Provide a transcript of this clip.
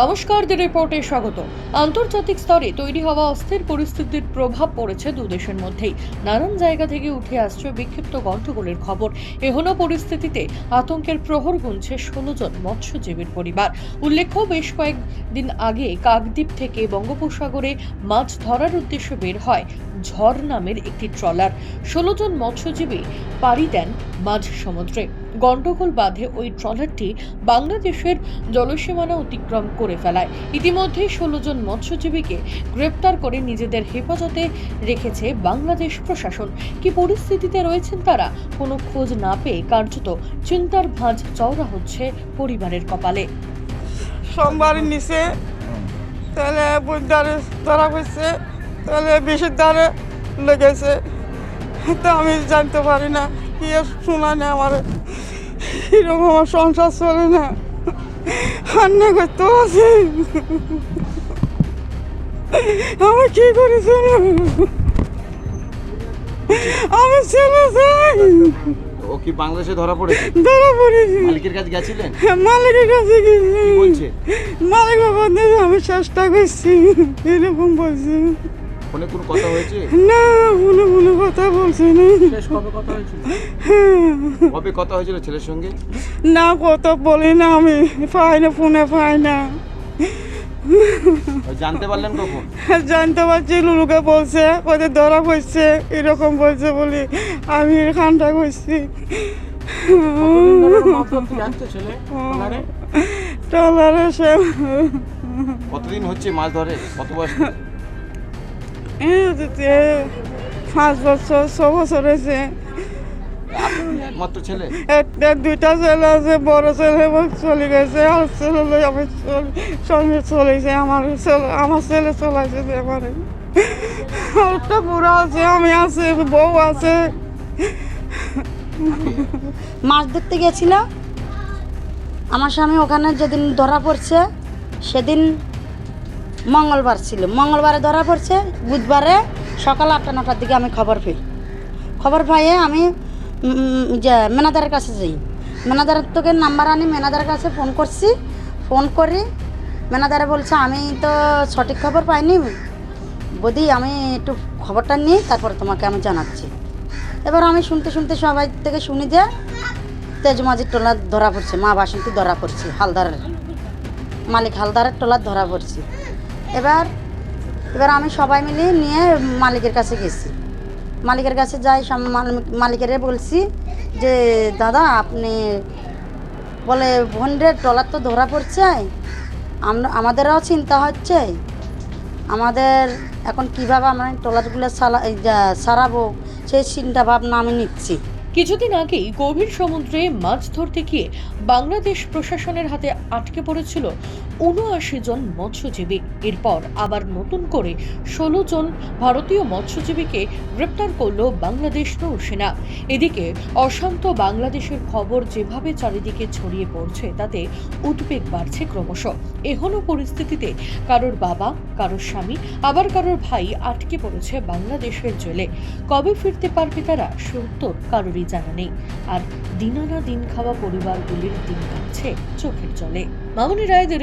নমস্কার দি রিপোর্টে স্বাগত। আন্তর্জাতিক স্তরে তৈরি হওয়া অস্থির পরিস্থিতির প্রভাব পড়েছে দুদেশের মধ্যেই। নানান জায়গা থেকে উঠে আসছে বিক্ষিপ্ত গণ্ডগোলের খবর। এহনো পরিস্থিতিতে আতঙ্কের প্রহর গুনছে ষোলো জন মৎস্যজীবীর পরিবার। উল্লেখ্য, বেশ কয়েকদিন আগে কাকদ্বীপ থেকে বঙ্গোপসাগরে মাছ ধরার উদ্দেশ্যে বের হয় ঝড় নামের একটি ট্রলার। ষোলো জন মৎস্যজীবী পাড়ি দেন মাঝ সমুদ্রে গন্ডগোল বাঁধে ওই ট্রলারটি বাংলাদেশের জলসীমানা অতিক্রম করে ফেলায়। ইতিমধ্যে ষোলো জন মৎস্যজীবীকে গ্রেপ্তার করে নিজেদের হেফাজতে রেখেছে বাংলাদেশ প্রশাসন। কি পরিস্থিতিতে রয়েছেন তারা, কোনো খোঁজ না পেয়ে কার্যত চিন্তার ভাঁজ চওড়া হচ্ছে পরিবারের কপালে। সোমবার নিচে, তাহলে বুধবারে ধরা পড়ছে তাহলে বিশের দ্বারে লেগেছে। তো আমি জানতে পারি না, কি শোনা নেই আমার। এরকম আমার সংসার চলে না। রান্না করতে আছে। আমি কি করেছি আমি ছেলে চাই ও কি বাংলাদেশে ধরা পড়েছে? ধরা পড়েছি। মালিকের কাছে গেছিলেন? মালিকের কাছে গেছি। কি বলছে? মালিক বাবা আমি চেষ্টা করছি। এরকম বলছে। ফোনে কোনো কথা হয়েছে? না মনে মনে কথা বলছে না। কবে কথা হয়েছিল? ছেলের সঙ্গে? না কত বলি না আমি। পাই না ফোনে পাই না। জানতে পারলেন কখন? জানতে পারছি লুলুকে বলছে ওদের ধরা পড়ছে এরকম বলছে বলি আমি খানটা করছি টলারে সে কতদিন হচ্ছে মাছ ধরে? কত বয়স? পাঁচ বছর ছ বছর হয়েছে। ছেলে? একটা দুইটা ছেলে আছে বড় ছেলে চলে গেছে আর ছেলে আমি সঙ্গে চলেছে আমার ছেলে আমার ছেলে চলাইছে এবারে। একটা বুড়া আছে আমি আছে বউ আছে। মাছ ধরতে গেছিল। আমার স্বামী ওখানে যেদিন ধরা পড়ছে সেদিন মঙ্গলবার ছিল। মঙ্গলবারে ধরা পড়ছে, বুধবারে সকাল আটটা, নটার দিকে আমি খবর পাই। খবর পাইয়ে আমি যে মেনাদারের কাছে যাই। মেনাদারের তোকে নাম্বার আনি মেনাদারের কাছে ফোন করছি। ফোন করি মেনাদারে বলছে, আমি তো সঠিক খবর পাইনি। বদি, আমি একটু খবরটা নিই, তারপরে তোমাকে আমি জানাচ্ছি। এবার আমি শুনতে শুনতে সবাই থেকে শুনি যে তেজমাজির টোলা ধরা পড়ছে, মা বাসন্তী ধরা পড়ছে, হালদারের। মালিক হালদারের টোলার ধরা পড়ছে। এবার এবার আমি সবাই মিলে নিয়ে মালিকের কাছে গেছি। মালিকের কাছে যাই, সব মাল- বলছি যে, দাদা, আপনি বলে ভন্ডের ট্রলার তো ধরা পড়ছে। আমরা, আমাদেরও চিন্তা হচ্ছে। আমাদের এখন কীভাবে আমরা ট্রলারগুলো যা- সারাবো, সেই চিন্তা ভাবনা আমি নিচ্ছি। কিছুদিন আগেই গভীর সমুদ্রে মাছ ধরতে গিয়ে বাংলাদেশ প্রশাসনের হাতে আটকে পড়েছিল উনআশি জন মৎস্যজীবী। এরপর আবার নতুন করে ষোলো জন ভারতীয় মৎস্যজীবীকে গ্রেপ্তার করল বাংলাদেশ নৌসেনা। এদিকে অশান্ত বাংলাদেশের খবর যেভাবে চারিদিকে ছড়িয়ে পড়ছে, তাতে উদ্বেগ বাড়ছে ক্রমশ। এহনো পরিস্থিতিতে কারোর বাবা, কারোর স্বামী, আবার কারোর ভাই আটকে পড়েছে বাংলাদেশের জেলে। কবে ফিরতে পারবে তারা সে উত্তর কারোরই জানা নেই। আর দিনানা দিন খাওয়া পরিবারগুলির দিন কাটছে চোখের জলে। মামনি রায়দের